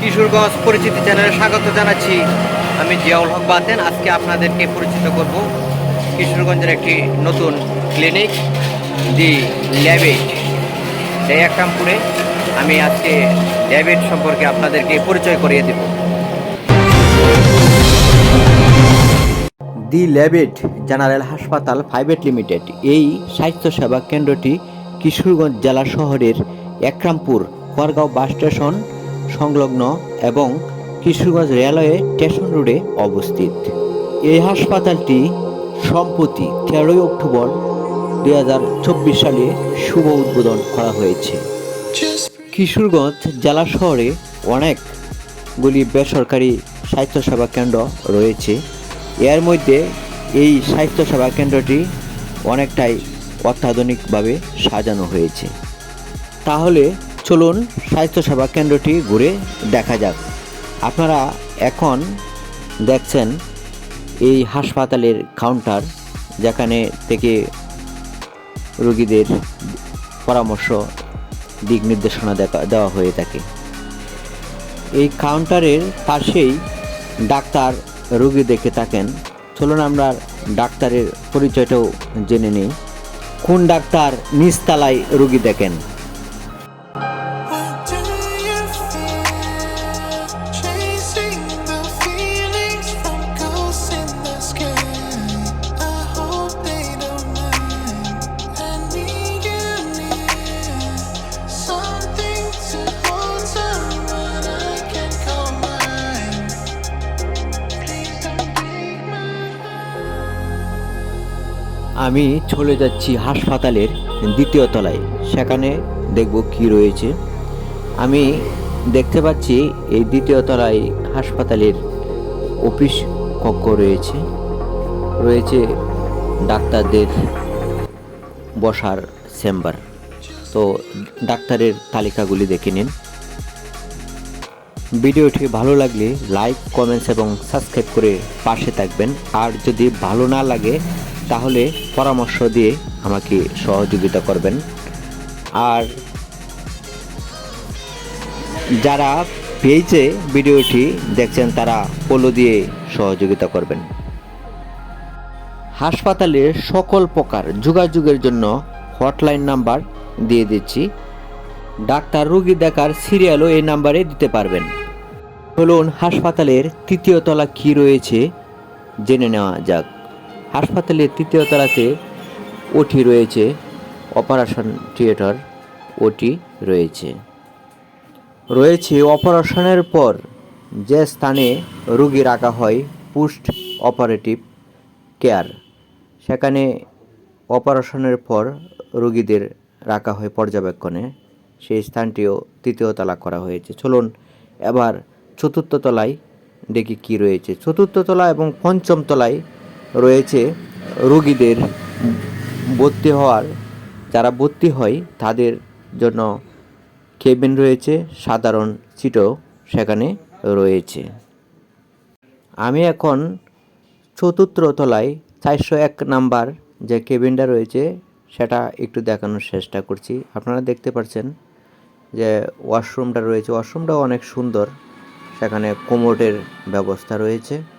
কিশোরগঞ্জ পরিচিতি চ্যানেলে স্বাগত জানাচ্ছি। আমি জিয়াউল হক বাতেন। আজকে আপনাদেরকে পরিচিত করব কিশোরগঞ্জের একটি নতুন ক্লিনিক দি ল্যাবেট সেই একরামপুরে আমি আজকে ল্যাবেট সম্পর্কে আপনাদেরকে পরিচয় করিয়ে দেব। দি ল্যাবেট জেনারেল হাসপাতাল প্রাইভেট লিমিটেড, এই স্বাস্থ্যসেবা কেন্দ্রটি কিশোরগঞ্জ জেলা শহরের একরামপুর, খড়গাঁও বাস স্টেশন সংলগ্ন এবং কিশোরগঞ্জ রেলওয়ে স্টেশন রোডে অবস্থিত। এই হাসপাতালটি সম্প্রতি তেরোই অক্টোবর দু হাজার চব্বিশ সালে শুভ উদ্বোধন করা হয়েছে। কিশোরগঞ্জ জেলা শহরে অনেকগুলি বেসরকারি স্বাস্থ্যসেবা কেন্দ্র রয়েছে। এর মধ্যে এই স্বাস্থ্যসেবা কেন্দ্রটি অনেকটাই অত্যাধুনিকভাবে সাজানো হয়েছে। তাহলে চলুন স্বাস্থ্যসেবা কেন্দ্রটি ঘুরে দেখা যাক। আপনারা এখন দেখছেন এই হাসপাতালের কাউন্টার যেখানে থেকে রোগীদের পরামর্শ, দিক নির্দেশনা দেওয়া হয়ে থাকে। এই কাউন্টারের পাশেই ডাক্তার রোগী দেখে থাকেন। চলুন আমরা ডাক্তারের পরিচয়টাও জেনে নিই। কোন ডাক্তার নিচতলায় রোগী দেখেন? আমি চলে যাচ্ছি হাসপাতালের দ্বিতীয় তলায়। সেখানে দেখব কি রয়েছে। আমি দেখতে পাচ্ছি এই দ্বিতীয় তলায় হাসপাতালের অফিস কক্ষ রয়েছে। রয়েছে ডাক্তারদের বসার চেম্বার। তো ডাক্তারের তালিকাগুলি দেখে নিন। ভিডিওটি ভালো লাগলে লাইক, কমেন্টস এবং সাবস্ক্রাইব করে পাশে থাকবেন। আর যদি ভালো না লাগে তাহলে পরামর্শ দিয়ে আমাকে সহযোগিতা করবেন। আর যারা পেয়েছে ভিডিওটি দেখছেন, তারা পোলো দিয়ে সহযোগিতা করবেন। হাসপাতালে সকল প্রকার যোগাযোগের জন্য হটলাইন নাম্বার দিয়ে দিচ্ছি। ডাক্তার রুগী দেখার সিরিয়ালও এই নাম্বারে দিতে পারবেন। চলুন হাসপাতালের তৃতীয় তলা কী রয়েছে, জেনে নেওয়া যাক। হাসপাতালের তৃতীয় তলাতে ওটি রয়েছে, অপারেশন থিয়েটার ওটি রয়েছে। রয়েছে অপারেশনের পর যে স্থানে রুগী রাখা হয়, পোস্ট অপারেটিভ কেয়ার। সেখানে অপারেশনের পর রুগীদের রাখা হয় পর্যবেক্ষণে। সেই স্থানটিও তৃতীয় তলা করা হয়েছে। চলুন এবার চতুর্থ তলায় দেখি কি রয়েছে। চতুর্থ তলা এবং পঞ্চম তলায় রয়েছে রোগীদের ভর্তি হওয়ার, যারা ভর্তি হয় তাদের জন্য কেবিন রয়েছে, সাধারণ সিটও সেখানে রয়েছে। আমি এখন চতুর্থ তলায়, চারশো এক নাম্বার যে কেবিনটা রয়েছে, সেটা একটু দেখানোর চেষ্টা করছি। আপনারা দেখতে পাচ্ছেন যে ওয়াশরুমটা রয়েছে। ওয়াশরুমটাও অনেক সুন্দর। সেখানে কোমোটের ব্যবস্থা রয়েছে।